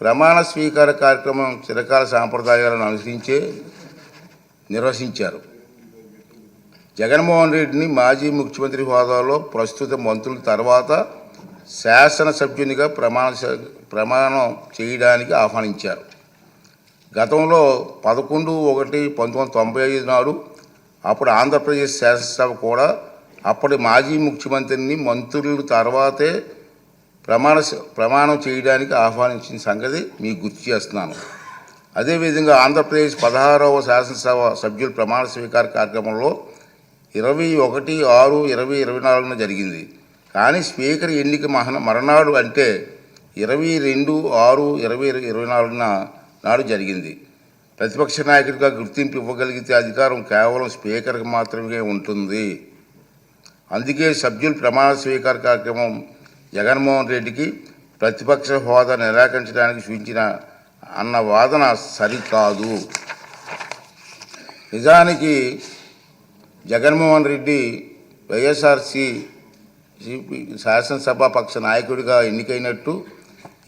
ప్రమాణ స్వీకార కార్యక్రమం చిరకాల సాంప్రదాయాలను అనుసరించే నిర్వహించారు. జగన్మోహన్ రెడ్డిని మాజీ ముఖ్యమంత్రి హోదాలో ప్రస్తుత మంత్రుల తర్వాత శాసనసభ్యునిగా ప్రమాణ ప్రమాణం చేయడానికి ఆహ్వానించారు. గతంలో పదకొండు ఒకటి పంతొమ్మిది వందల తొంభై ఐదు నాడు అప్పుడు ఆంధ్రప్రదేశ్ శాసనసభ కూడా అప్పటి మాజీ ముఖ్యమంత్రిని మంత్రుల తర్వాతే ప్రమాణ ప్రమాణం చేయడానికి ఆహ్వానించిన సంగతి మీకు గుర్తు చేస్తున్నాను. అదేవిధంగా ఆంధ్రప్రదేశ్ పదహారవ శాసనసభ సభ్యుల ప్రమాణ స్వీకార కార్యక్రమంలో ఇరవై ఒకటి ఆరు ఇరవై ఇరవై నాలుగున జరిగింది. కానీ స్పీకర్ ఎన్నిక మహన మరణాడు అంటే ఇరవై రెండు ఆరు ఇరవై ఇరవై నాలుగున నాడు జరిగింది. ప్రతిపక్ష నాయకుడిగా గుర్తింపు ఇవ్వగలిగితే అధికారం కేవలం స్పీకర్కి మాత్రమే ఉంటుంది. అందుకే సభ్యుల ప్రమాణ స్వీకార కార్యక్రమం జగన్మోహన్ రెడ్డికి ప్రతిపక్ష హోదా నిరాకరించడానికి సూచించిన అన్న వాదన సరికాదు. నిజానికి జగన్మోహన్ రెడ్డి వైఎస్ఆర్సి శాసనసభ పక్ష నాయకుడిగా ఎన్నికైనట్టు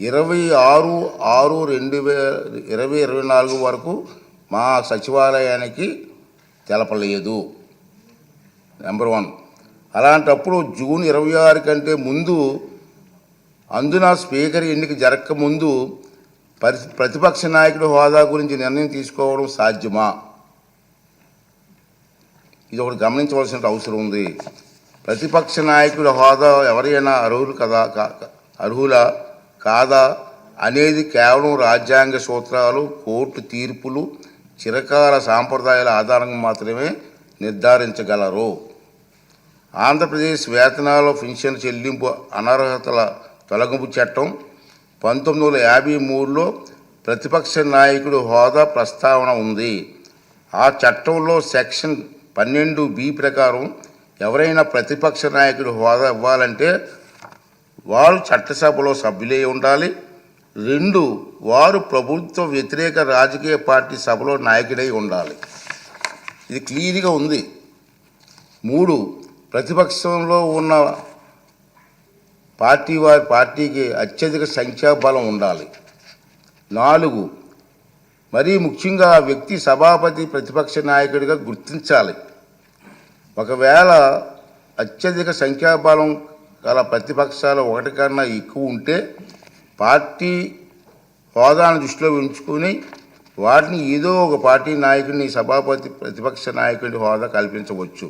ఇరవై ఆరు ఆరు రెండు వేల ఇరవై ఇరవై నాలుగు వరకు మా సచివాలయానికి తెలపలేదు. Number one. అలాంటప్పుడు జూన్ ఇరవై ఆరు కంటే ముందు అందున స్పీకర్ ఎన్నిక జరగకముందు పరి ప్రతిపక్ష నాయకుడు హోదా గురించి నిర్ణయం తీసుకోవడం సాధ్యమా? ఇది ఒకటి గమనించవలసిన అవసరం ఉంది. ప్రతిపక్ష నాయకుడు హోదా ఎవరైనా అర్హులు కదా కా- అర్హులా కాదా అనేది కేవలం రాజ్యాంగ సూత్రాలు కోర్టు తీర్పులు చిరకాల సాంప్రదాయాల ఆధారంగా మాత్రమే నిర్ధారించగలరు. ఆంధ్రప్రదేశ్ వేతనాల పెన్షన్ చెల్లింపు అనర్హతల తొలగింపు చట్టం పంతొమ్మిది వందల యాభై మూడులో ప్రతిపక్ష నాయకుడు హోదా ప్రస్తావన ఉంది. ఆ చట్టంలో సెక్షన్ పన్నెండు బి ప్రకారం ఎవరైనా ప్రతిపక్ష నాయకుడు హోదా ఇవ్వాలంటే వారు చట్టసభలో సభ్యులై ఉండాలి. రెండు వారు ప్రభుత్వ వ్యతిరేక రాజకీయ పార్టీ సభలో నాయకుడై ఉండాలి. ఇది క్లియర్గా ఉంది. మూడు ప్రతిపక్షంలో ఉన్న పార్టీ వారి పార్టీకి అత్యధిక సంఖ్యాబలం ఉండాలి. నాలుగు మరీ ముఖ్యంగా ఆ వ్యక్తి సభాపతి ప్రతిపక్ష నాయకుడిగా గుర్తించాలి. ఒకవేళ అత్యధిక సంఖ్యాబలం గల ప్రతిపక్షాలు ఒకటి కన్నా ఎక్కువ ఉంటే పార్టీ హోదాను దృష్టిలో ఉంచుకొని వాటిని ఏదో ఒక పార్టీ నాయకుడిని సభాపతి ప్రతిపక్ష నాయకుడి హోదా కల్పించవచ్చు.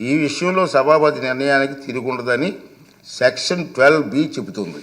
ఈ విషయంలో సభాపతి నిర్ణయానికి తిరుగుండదని సెక్షన్ ట్వెల్వ్ బి చెబుతుంది.